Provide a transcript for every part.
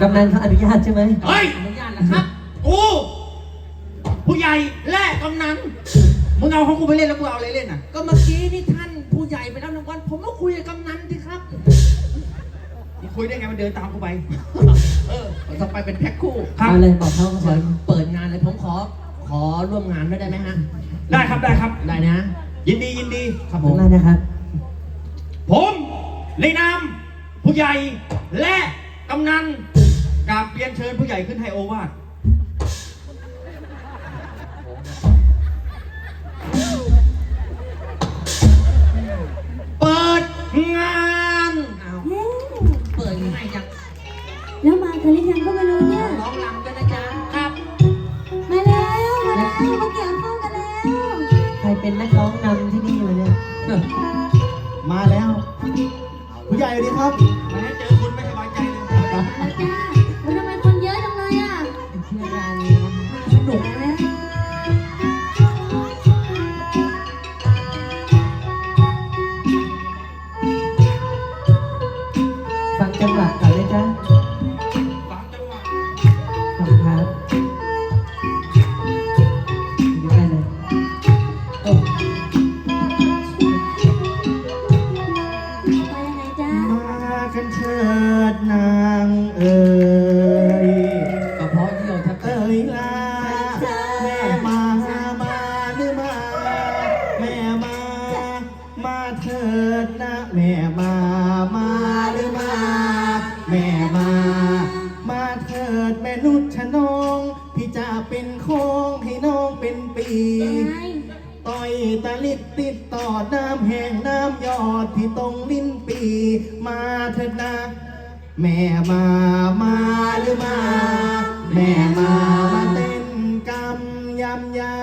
กำนันเขาอนุญาตใช่ไหมเฮ้ยอนุญาตนะครับกูผู้ใหญ่และกำนันมึงเอาของกูไปเล่นแล้วกูเอาอะไรเล่นอะ ก็เมื่อกี้นี่ท่านผู้ใหญ่ไปรับรางวัลผมก็คุยกับกำนันสิครับมึงคุยได้ไงมันเดินตามกูไป เออต่อไปเป็นแพ็คคู่ครับเอาเลยบอกเขาเขาขอเปิดงานเลยผมขอ ขอร่วมงานด้วยได้ไหมฮะ ได้ครับได้ครับ ได้นะ ยินดียินดีครับขผอบคุมณมากนะครับ ผมในนามผู้ใหญ่และกำนัน กราบเรียนเชิญผู้ใหญ่ขึ้นให้โอวาทเปิดงานอ้าวเปิดง่ายจังแล้วมากันหรือยังก็ไม่รู้เนี่ย ร้องรำกันนะจ๊ะครับมาแล้วมาแล้วมาเกี่ยวข้าวกันแล้วใครเป็นนักร้องนำที่นี่วะเนี่ย มาแล้ว ผู้ใหญ่สวัสดีครับ เถิดนะแม่มา มาหรือมา แม่มา มาเถิดแม่นุชชนองพี่จะเป็นโคงให้น้องเป็นปี ต่อยตะลิดติดต่อน้ำแห้งน้ำยอดที่ตรงลิ้นปี มาเถิดนะ แม่มา มาหรือมา แม่มา มาเต้นกำยำยา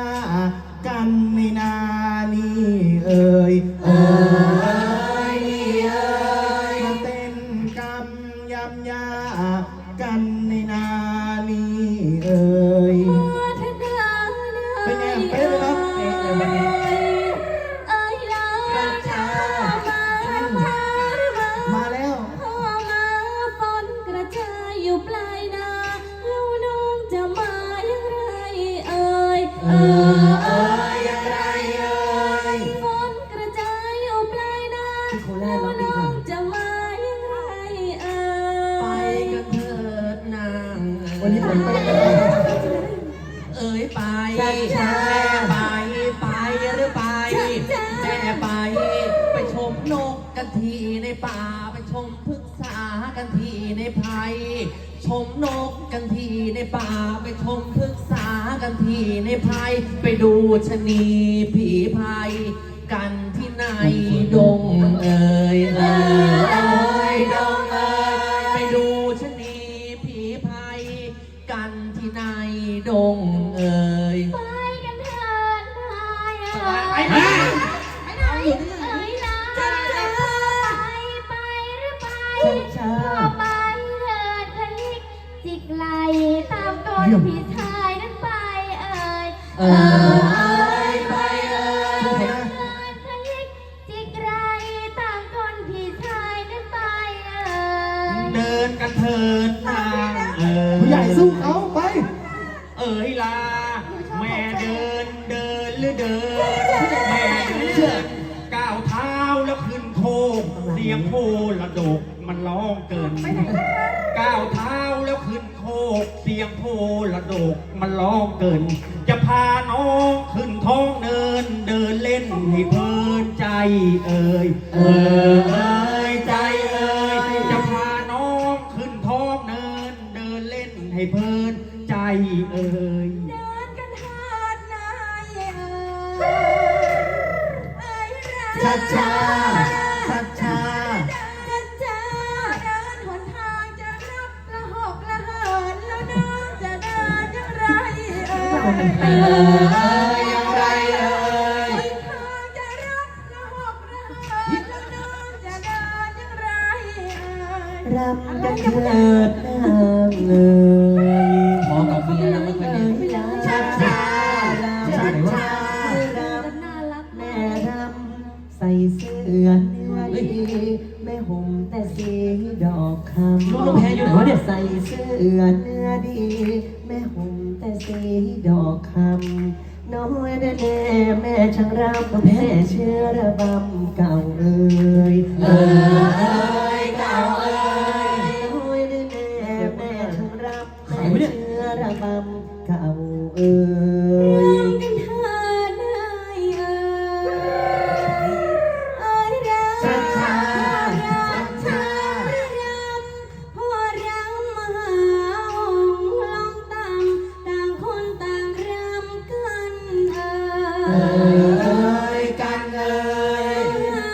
วันนี้ผมไปเอ๋ยไปแม่ไปไปหรือไปแม่ไป ไปชมนกกันทีในป่าไปชมพฤกษากันทีในไผ่ชมนกกันทีในป่าไปชมพฤกษากันทีในไผ่ไปดูชะนีผีไผ่กันที่ในดงเอ่ยเอ่ยเอ่ย ดงเอ่ยไปกันเถิดนายเอ่ยไปไหนไปไหนเอ่ยลาไปไปหรือไปช้าก็ไปเถิดทะลิกจิกไหลตามก้นพี่ชายนั้นไปเอ่ยเอ่ย รือเดินแม่เดินก้าวเท้าแล้วขึ้นโค้งเสียงโคระดกมันร้องเกินก้าวเท้าแล้วขึ้นโค้งเสียงโคระดกมันร้องเกิน จะพาน้องขึ้นท้องเนินเดินเล่นให้เพลินใจเอ่ยเอ่ยใจเอ่ยจะพาน้องขึ้นท้องเนินเดินเล่นให้เพลิน นแล้วน้องจะเดินอย่างไรเอ่ยเอ่ยอย่างไรเอ่ยหนทางจะรับละหกละเหินแล้วนองจะเดินอย่างไรเอ่ยรำกันเถิดนางเอ๋ย ดีแม่ห่มแต่สีดอกอกคำลูกน้องแพรอยู่ไหนวะเนี่ยใส่เสื้อเนื้อดี แม่ห่มแต่สีดอกคำน้อยแน่แม่ช่างรำแม่เชื่อระบำเก่าเอ่ยเอ่ยเก่าเอ่ยน้อยแน่แม่ช่างรำแม่เชื่อระบำเก่าเอ่ย ยยกันเอ่ยหา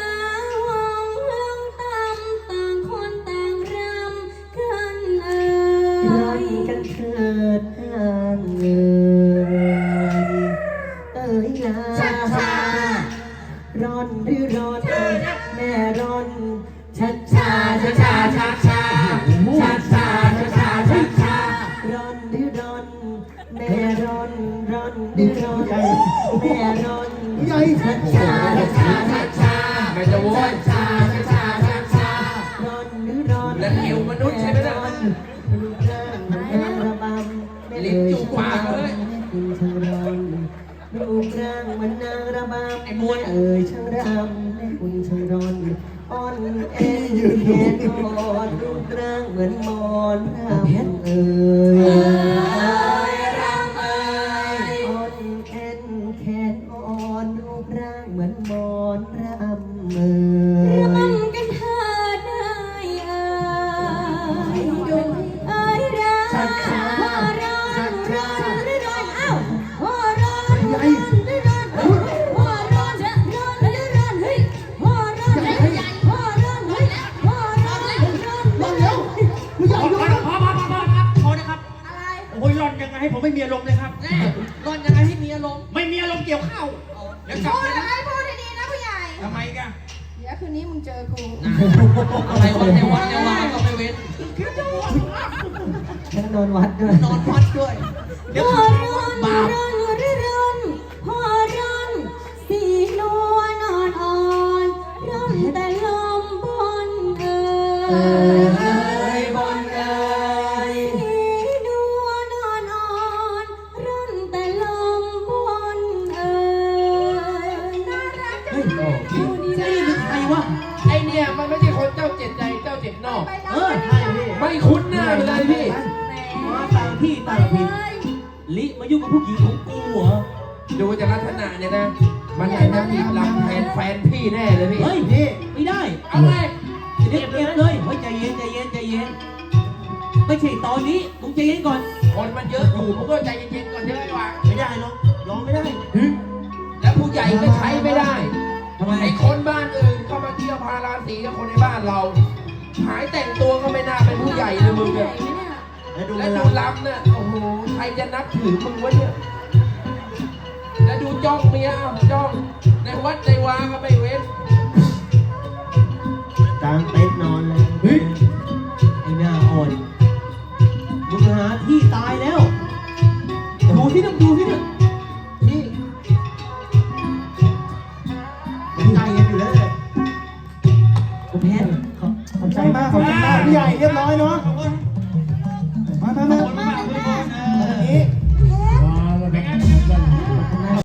วงลองต่ำต่างคนต่างรำกันเอ่ร้อนกันเถิดนางเอ่ ร้อนหรือร้อนแม่ร้อนใหญ่ชัดชาชัดชาชัดชาไม่จะโว้ยชาชัดชาชัดชาร้อนหรือร้อนและเอวมนุษย์ใช่ไหมน่ะรูปร่างเหมือนนางระบำไม่ลิ้นจุกปากเลยคุณช่างรำรูปร่างเหมือนนางระบำไอ้มวลเอ่ยช่างรำให้คุณช่างรอนอ่อนเอ็นยืนแขนอ่อนรูปร่างเหมือนมอนรำเอ่ย เหมือนมอนรำเอ่ยรำกันเถิดเอ่ยเอ่ยเอ่ยรำชัดชาพ่อร้อนชัดชาร้อนร้อนเอ้าพ่อร้อนร้อนร้อนพ่อร้อนร้อนร้อนเฮ้ยพ่อร้อนพ่อร้อนเฮ้ยพ่อร้อนร้อนรอนเร็วผู้ใหญ่พอดูพอนะพอพอพอพอครับพอนะครับ อะไรโอ้ยร่อนยังไงให้ผมไม่มีอารมณ์เลยครับ แน่ร่อนยังไงให้มีอารมณ์ไม่มีอารมณ์เกี่ยวข้าว เดี๋ยวกลับพูเลดยอะไรนะ อะไรวะในวัดในวาก็ไม่เว้นทั้งนอนวัดด้วยนอนวัดด้วย เดี๋ยวพ่อข้าวร้อนบาปร้อน ไปเลยพี่มาต่างที่ต่างถิ่นลิมายุ่งกับผู้หญิงของกูเหรอดูจากลักษณะเนี่ยนะ มันไหนจะมีลำแทนแฟนพี่แน่เลยพี่เฮ้ยนี่ไม่ได้ เอาไงเก็บเก็บเลยเฮ้ยใจเย็นใจเย็นใจเย็นไม่ใช่ตอนนี้มึงใจเย็นก่อนคนมันเยอะอยู่มึงก็ใจเย็นๆก่อนใช่ไหมวะไม่ได้หรอกร้องไม่ได้แล้วผู้ใหญ่ก็ใช้ไม่ได้ทำไมไอคนบ้านอื่นเข้ามาเที่ยวพาราสีกับคนในบ้านเรา หายแต่งตัวก็ไม่น่าเป็นผู้ใหญ่เลยมึงเนี่ยแล้วดูและมันดูรำลำเนี่ยโอ้โหใครจะนับถือมึงวะเนี่ยแล้วดูจ้องเมียอ้าวจ้อง ในวัดในวาก็ไม่เว้นกลางเต็นท์นอนเลยเฮ้ยไอ้หน้าอ่อนมึงหาที่ตายแล้วดูที่นั่นดูที่นั่นนี่ เนาะโอ้